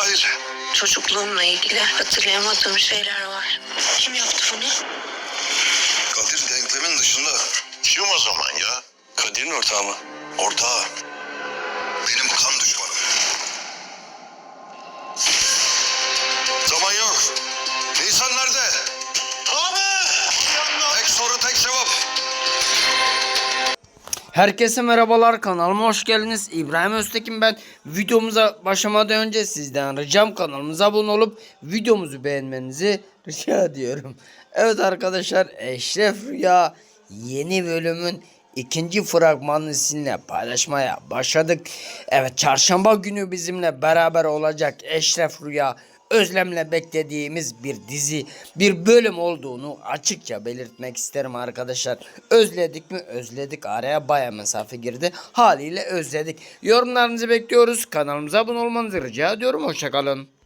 dahil. Çocukluğumla ilgili hatırlayamadığım şeyler var. Kim yaptı bunu? Kadir denklemin dışında. Kim o zaman ya? Kadir'in ortağı mı? Ortağı. Herkese merhabalar kanalıma hoş geldiniz. İbrahim Öztekin ben. Videomuza başlamadan önce sizden ricam kanalımıza abone olup videomuzu beğenmenizi rica ediyorum. Evet arkadaşlar Eşref Rüya yeni bölümün ikinci fragmanını sizinle paylaşmaya başladık. Evet çarşamba günü bizimle beraber olacak Eşref Rüya özlemle beklediğimiz bir dizi, bir bölüm olduğunu açıkça belirtmek isterim arkadaşlar. Özledik mi? Özledik. Araya baya mesafe girdi. Haliyle özledik. Yorumlarınızı bekliyoruz. Kanalımıza abone olmanızı rica ediyorum. Hoşçakalın.